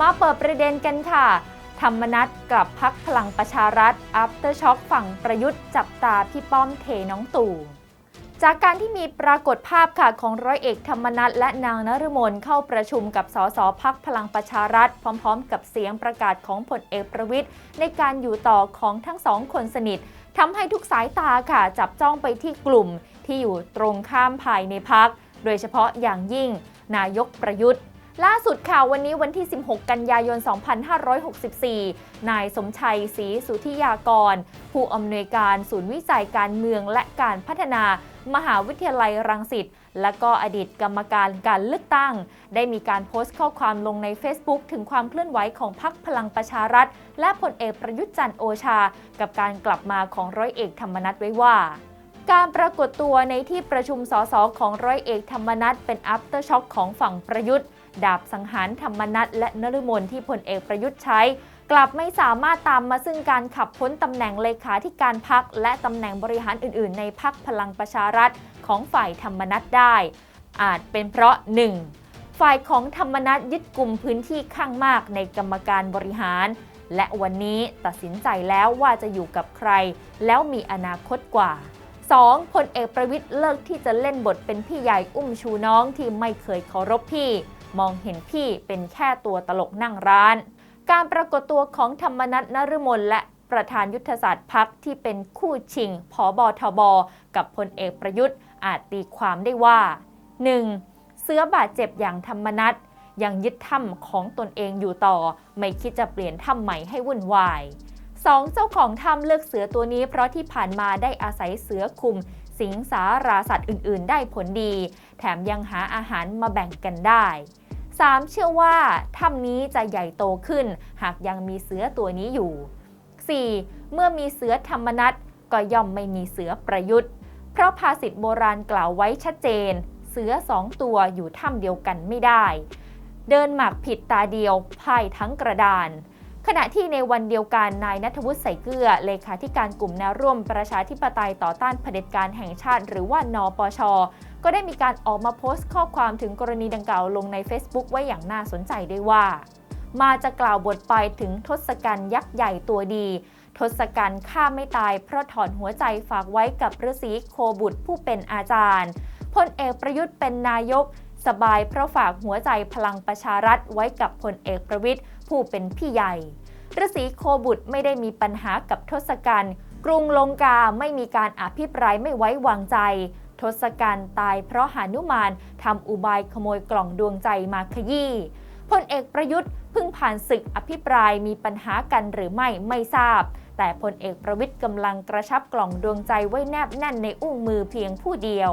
มาเปิดประเด็นกันค่ะ ธรรมนัตกลับพักพลังประชารัฐอัปเตอร์ช็อคฝั่งประยุทธ์จับตาพี่ป้อมเทน้องตู่จากการที่มีปรากฏภาพค่ะของร้อยเอกธรรมนัฐและนางนฤมลเข้าประชุมกับสสพักพลังประชารัฐ พร้อม ๆ กับเสียงประกาศของผลเอกประวิทย์ในการอยู่ต่อของทั้งสองคนสนิททำให้ทุกสายตาค่ะจับจ้องไปที่กลุ่มที่อยู่ตรงข้ามภายในพัก โดยเฉพาะอย่างยิ่ง นายกประยุทธ์ ล่าสุดข่าววันนี้วันที่ 16 กันยายน 2564 นายสมชัยศรีสุธิยากร ผู้อำนวยการศูนย์วิจัยการเมืองและการพัฒนามหาวิทยาลัยรังสิตและก็อดีตกรรมการการเลือกตั้ง ได้มีการโพสต์ข้อความลงใน Facebook ถึงความเคลื่อนไหวของพรรคพลังประชารัฐ และผลเอกประยุทธ์จันทร์โอชา กับการกลับมาของร้อยเอกธรรมนัฐไว้ว่าการปรากฏตัวในที่ประชุมสสของร้อยเอกธรรมนัฐเป็น after shock ของฝั่งประยุทธ์ ดาบสังหารธรรมนัฐและนฤมลที่พลเอกประยุทธ์ใช้ กลับไม่สามารถตามมาซึ่งการขับพ้นตำแหน่งเลขาธิการพัก และตำแหน่งบริหารอื่น ๆ ในพักพลังประชารัฐของฝ่ายธรรมนัฐได้ อาจเป็นเพราะ 1. ฝ่ายของธรรมนัฐยึดกลุ่มพื้นที่ข้างมากในกรรมการบริหาร และวันนี้ตัดสินใจแล้วว่าจะอยู่กับใคร แล้วมีอนาคตกว่า 2. พลเอกประวิทย์เลิกที่จะเล่นบทเป็นพี่ใหญ่อุ้มชูน้องที่ไม่เคยเคารพพี่ มองเห็นพี่เป็นแค่ตัวตลกนั่งร้าน การปรากฏตัวของธรรมนัฐนฤมลและประธานยุทธศาสตร์พักที่เป็นคู่ชิงผอบอทบกับพลเอกประยุทธ์อาจตีความได้ว่า 1. เสื้อบาดเจ็บอย่างธรรมนัฐยังยึดถ้ำของตนเองอยู่ต่อ ไม่คิดจะเปลี่ยนถ้ำใหม่ให้วุ่นวาย 2. เจ้าของถ้ำเลือกเสือตัวนี้เพราะที่ผ่านมาได้อาศัยเสือคุม สิงสาราสัตว์อื่น ๆ ได้ผลดี แถมยังหาอาหารมาแบ่งกันได้ 3. เชื่อว่าถ้ำนี้จะใหญ่โตขึ้น หากยังมีเสือตัวนี้อยู่ 4. เมื่อมีเสือธรรมนัตก็ย่อมไม่มีเสือประยุทธ์ เพราะภาษิตโบราณกล่าวไว้ชัดเจน เสือสองตัวอยู่ถ้ำเดียวกันไม่ได้ เดินหมากผิดตาเดียวพ่ายทั้งกระดาน ขณะที่ในวันเดียวกันนายนัทวุฒิใส่เกลือเลขาธิการกลุ่มแนวร่วมประชาธิปไตยต่อต้านเผด็จการแห่งชาติ หรือว่านปช ก็ได้มีการออกมาโพสต์ข้อความถึงกรณีดังกล่าวลงใน Facebook ไว้อย่างน่าสนใจได้ว่า มาจะกล่าวบทไปถึงทศกัณฐ์ยักษ์ใหญ่ตัวดี ทศกัณฐ์ฆ่าไม่ตายเพราะถอนหัวใจฝากไว้กับฤาษีโคบุตรผู้เป็นอาจารย์พลเอกประยุทธ์เป็นนายก สบายเพราะฝากหัวใจพลังประชารัฐไว้กับพลเอกประวิทย์ผู้เป็นพี่ใหญ่ฤาษีโคบุตรไม่ได้มีปัญหากับทศกัณฐ์กรุงลงกาไม่มีการอภิปรายไม่ไว้วางใจ ทศกัณฐ์ตายเพราะหานุมานทำอุบายขโมยกล่องดวงใจมาขยี้พลเอกประยุทธ์เพิ่งผ่านศึกอภิปรายมีปัญหากันหรือไม่ไม่ทราบ แต่พลเอกประวิทย์กำลังกระชับกล่องดวงใจไว้แนบแน่นในอุ้งมือเพียงผู้เดียว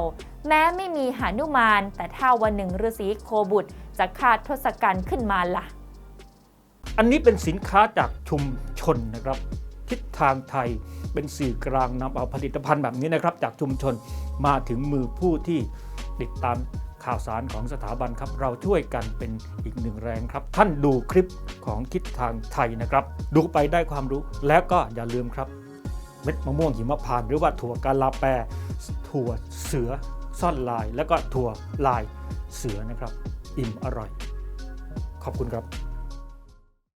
แม้ไม่มีหานุมาน แต่ถ้าวันหนึ่งฤาษีโคบุตรจะฆ่าทศกัณฐ์ขึ้นมาล่ะ อันนี้เป็นสินค้าจากชุมชนนะครับ ทิศทางไทย เป็นสื่อกลางนำเอาผลิตภัณฑ์แบบนี้นะครับ จากชุมชนมาถึงมือผู้ที่ติดตามข่าวสารของสถาบันครับ เราช่วยกันเป็นอีกหนึ่งแรงครับ ท่านดูคลิปของทิศทางไทยนะครับ ดูไปได้ความรู้แล้วก็อย่าลืมครับ เม็ดมะม่วงหิมพานต์หรือว่าถั่วกาลาแปรถั่วเสือซ่อนลาย แล้วก็ถั่วลายเสือนะครับ อิ่มอร่อย ขอบคุณครับ